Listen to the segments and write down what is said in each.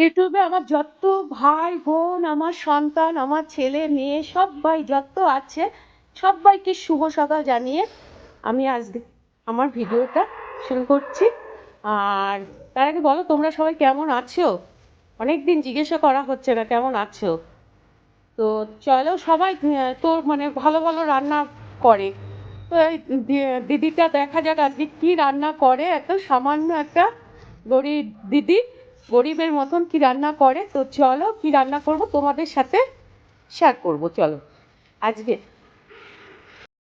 ইউটিউবে আমার যত ভাই, বোন, আমার সন্তান, আমার ছেলে, মেয়ে সব্বাই যত আছে সব্বাইকে শুভ সকাল জানিয়ে আমি আজ আমার ভিডিওটা শুরু করছি। আর তার আগে বলো, তোমরা সবাই কেমন আছো? অনেক দিন জিজ্ঞাসা করা হচ্ছে না, কেমন আছো? তো চলো সবাই তো মানে ভালো ভালো রান্না করে। তো দিদিটা দেখা যাক আজকে কি রান্না করে। এত সামান্য একটা গরিব দিদি। গরিবের মতন কি রান্না করে? তো চলো কি রান্না করব? তোমাদের সাথে শেয়ার করব, চলো। আজকে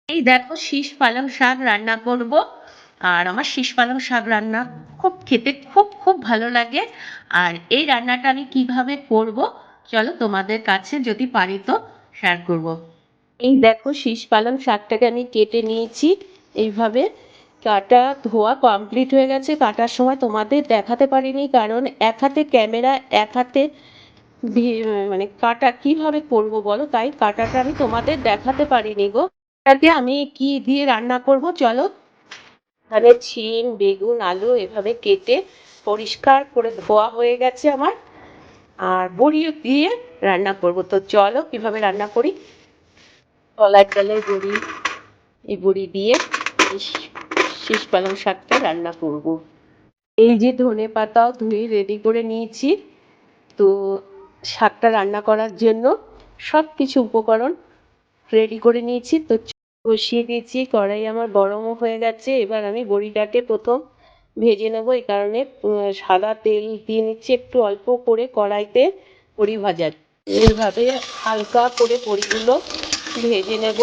এই দেখো শীষ পালং শাক রান্না করব। আর আমার শীষ পালং শাক রান্না খুব খেতে খুব খুব ভালো লাগে। আর এই রান্নাটা আমি কীভাবে করব? চলো তোমাদের কাছে যদি পারি তো শেয়ার করব। এই দেখো শীষ পালং শাকটাকে আমি কেটে নিয়েছি এইভাবে। কাটা ধোয়া কমপ্লিট হয়ে গেছে। কাটার সময় তোমাদের দেখাতে পারিনি কারণ এক হাতে ক্যামেরা এক হাতে মানে কাটা কীভাবে করব বলো? তাই কাটাটা আমি তোমাদের দেখাতে পারিনি গো। এটাকে আমি কি দিয়ে রান্না করব চলো? তাহলে ছিম, বেগুন, আলু এভাবে কেটে পরিষ্কার করে ধোয়া হয়ে গেছে আমার। আর বড়িও দিয়ে রান্না করব। তো চলো কীভাবে রান্না করি? কলার ডালের বড়ি এই বড়ি দিয়ে এই শী- শীষ পালং শাকটা রান্না করব। এই যে ধনে পাতাও ধুয়ে রেডি করে নিয়েছি। তো শাকটা রান্না করার জন্য সব কিছু উপকরণ রেডি করে নিয়েছি। তো বসিয়ে দিয়েছি, কড়াই আমার গরমও হয়ে গেছে। এবার আমি বড়িটাকে প্রথম ভেজে নেব। এই কারণে সাদা তেল দিয়ে নিচ্ছি একটু অল্প করে কড়াইতে বড়ি ভাজার। এইভাবে হালকা করে বড়িগুলো ভেজে নেব।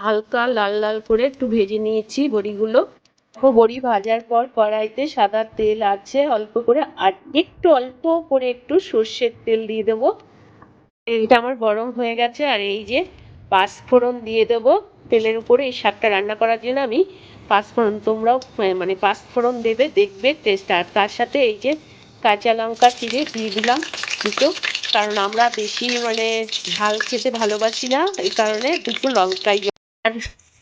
হালকা লাল লাল করে একটু ভেজে নিয়েছি বড়িগুলো। দেখো বড়ি ভাজার পর কড়াইতে সাদা তেল আছে, অল্প করে আর একটু অল্প করে একটু সর্ষের তেল দিয়ে দেবো। তেলটা আমার গরম হয়ে গেছে আর এই যে পাঁচফোড়ন দিয়ে দেবো। তেলের উপরে এই শাকটা রান্না করার জন্য আমি পাঁচফোড়ন, তোমরাও মানে পাঁচফোড়ন দেবে, দেখবে, টেস্ট, আর তার সাথে এই যে কাঁচা লঙ্কা চিড়ে দিয়ে দিলাম দুটো। কারণ আমরা বেশি মানে ঝাল খেতে ভালোবাসি না, এই কারণে দুটো লঙ্কাই আর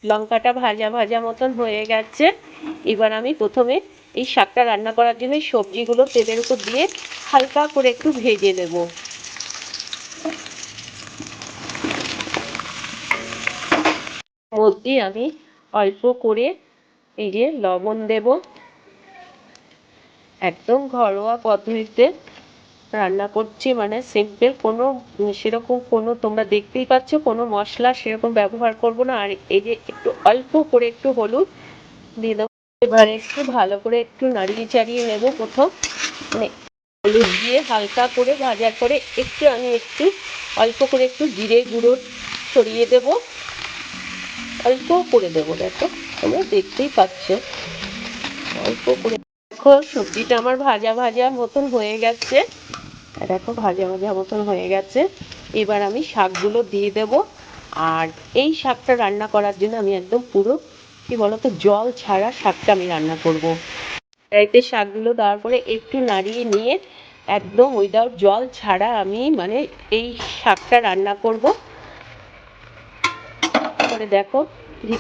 লঙ্কাটা ভাজা ভাজা মতন হয়ে গেছে। এবার আমি প্রথমে এই শাকটা রান্না করার জন্য সবজিগুলো তেলের উপর দিয়ে হালকা করে একটু ভেজে নেব। মধ্যে আমি অল্প করে এই যে লবণ দেব। একদম ঘরোয়া পদ্ধতিতে রান্না করছি মানে সিম্পল কোনো, সেরকম কোনো তোমরা দেখতেই পাচ্ছ, কোনো মশলা সেরকম ব্যবহার করব না। আর এই যে একটু অল্প করে একটু হলুদ দিয়ে দেবো। এবার একটু ভালো করে একটু নাড়িয়ে চাড়িয়ে নেব প্রথম। মানে হলুদ দিয়ে হালকা করে ভাজার করে একটু আমি একটু অল্প করে একটু জিরে গুঁড়ো ছড়িয়ে দেবো। অল্প করে দেবো, দেখো, তোমরা দেখতেই পাচ্ছ। অল্প করে দেখো, সবজিটা আমার ভাজা ভাজা মতন হয়ে গেছে। দেখো, ভাজা ভাজা মতন হয়ে গেছে। এবার আমি শাকগুলো দিয়ে দেব। আর এই শাকটা রান্না করার জন্য আমি একদম পুরো, কি বলতো, জল ছাড়া শাকটা আমি রান্না করব। কড়াইতে শাকগুলো দেওয়ার পরে একটু নাড়িয়ে নিয়ে একদম উইদাউট জল ছাড়া আমি মানে এই শাকটা রান্না করব। করে দেখো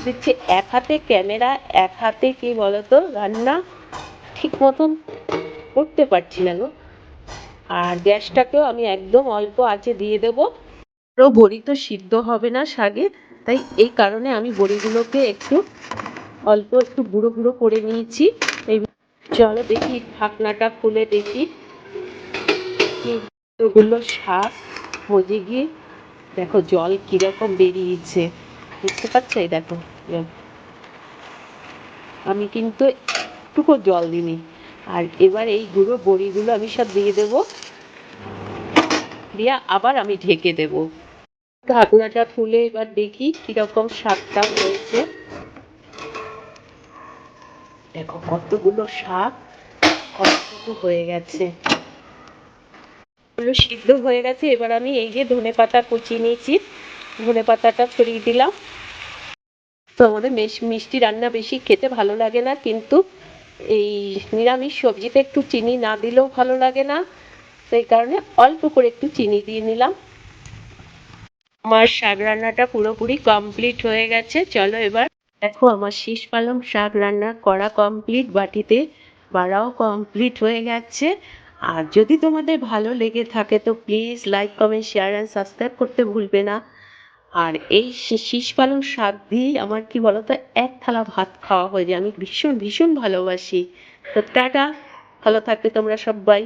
দিচ্ছে এক হাতে ক্যামেরা, এক হাতে কি বলতো, রান্না ঠিক মতন করতে পারছি না গো। আর গ্যাসটাকেও আমি একদম অল্প আঁচে দিয়ে দেবো। আরও বড়ি তো সিদ্ধ হবে না শাকে তাই এই কারণে আমি বড়িগুলোকে একটু অল্প একটু গুঁড়ো গুঁড়ো করে নিয়েছি। এই চলো দেখি, ঢাকনাটা খুলে দেখি। ওগুলো শাক মজে গিয়ে দেখো জল কীরকম বেরিয়েছে। বুঝতে পারছ? দেখো, আমি কিন্তু একটুকু জল দিইনি। আর এবার এই গুঁড়ো বড়িগুলো আমি সব দিয়ে দেবো। দিয়ে আবার আমি ঢেকে দেবো। ঢাকনাটা খুলে এবার দেখি কীরকম শাকটা হয়েছে। দেখো কতগুলো শাক কতটুকু হয়ে গেছে। সিদ্ধ হয়ে গেছে। এবার আমি এই যে ধনে পাতা কুচিয়ে নিয়েছি, ধনে পাতাটা ছড়িয়ে দিলাম। তো আমাদের মিষ্টি রান্না বেশি খেতে ভালো লাগে না, কিন্তু এই নিরামিষ সবজিতে একটু চিনি না দিলেও ভালো লাগে না। সেই কারণে অল্প করে একটু চিনি দিয়ে নিলাম। আমার শাক রান্নাটা পুরোপুরি কমপ্লিট হয়ে গেছে। চলো এবার দেখো আমার শীষ পালং শাক রান্না করা কমপ্লিট, বাটিতে বাড়াও কমপ্লিট হয়ে গেছে। আর যদি তোমাদের ভালো লেগে থাকে তো please like, comment share and subscribe করতে ভুলবে না। আর এই শীষ পালং শাক দিয়েই আমার কি বলতো, এক থালা ভাত খাওয়া হয়ে যায়। আমি ভীষণ ভীষণ ভালোবাসি। তো টাটা, ভালো থাকবে তোমরা সবাই।